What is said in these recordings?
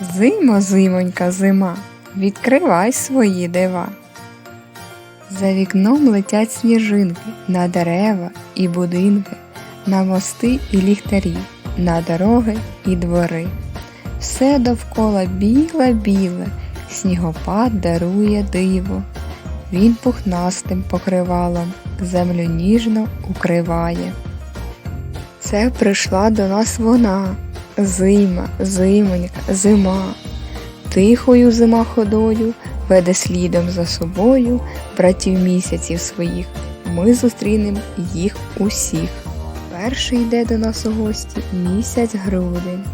Зимо, зимонька, зима, відкривай свої дива. За вікном летять сніжинки на дерева і будинки, на мости і ліхтарі, на дороги і двори. Все довкола біле-біле, снігопад дарує диво. Він пухнастим покривалом землю ніжно укриває. Це прийшла до нас вона, зима, зимонька, зима. Тихою зима ходою веде слідом за собою братів місяців своїх. Ми зустрінем їх усіх. Перший йде до нас у гості місяць грудень.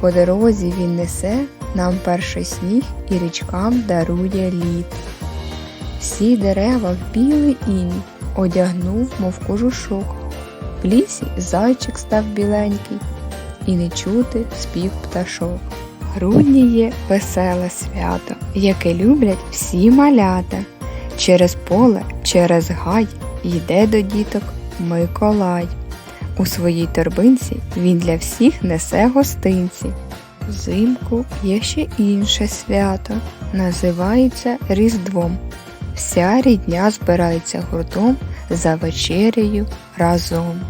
По дорозі він несе нам перший сніг і річкам дарує лід. Всі дерева в білий інь одягнув, мов кожушок. В лісі зайчик став біленький, і не чути спів пташок. Грудні є веселе свято, яке люблять всі малята. Через поле, через гай йде до діток Миколай. У своїй торбинці він для всіх несе гостинці. Взимку є ще інше свято, називається Різдвом. Вся рідня збирається гуртом за вечерею разом.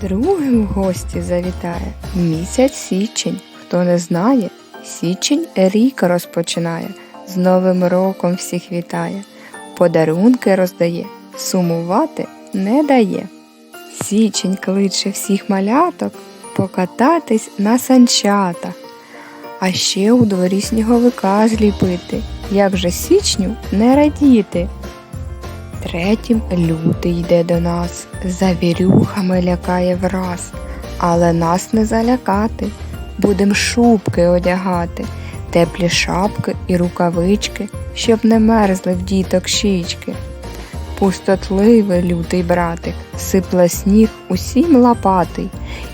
Другим гості завітає місяць січень. Хто не знає, січень рік розпочинає, з Новим роком всіх вітає, подарунки роздає, сумувати не дає. Січень кличе всіх маляток покататись на санчатах, а ще у дворі сніговика зліпити, як же січню не радіти. Третім лютий йде до нас, завірюхами лякає враз, але нас не залякати, будем шубки одягати, теплі шапки і рукавички, щоб не мерзли в діток щічки. Пустотливий лютий братик, сипле сніг усім лопатий,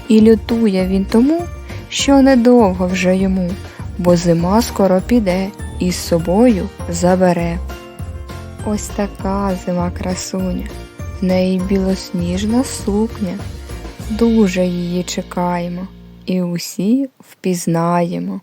і лютує він тому, що недовго вже йому, бо зима скоро піде і з собою забере. Ось така зима красуня, в неї білосніжна сукня. Дуже її чекаємо і усі впізнаємо.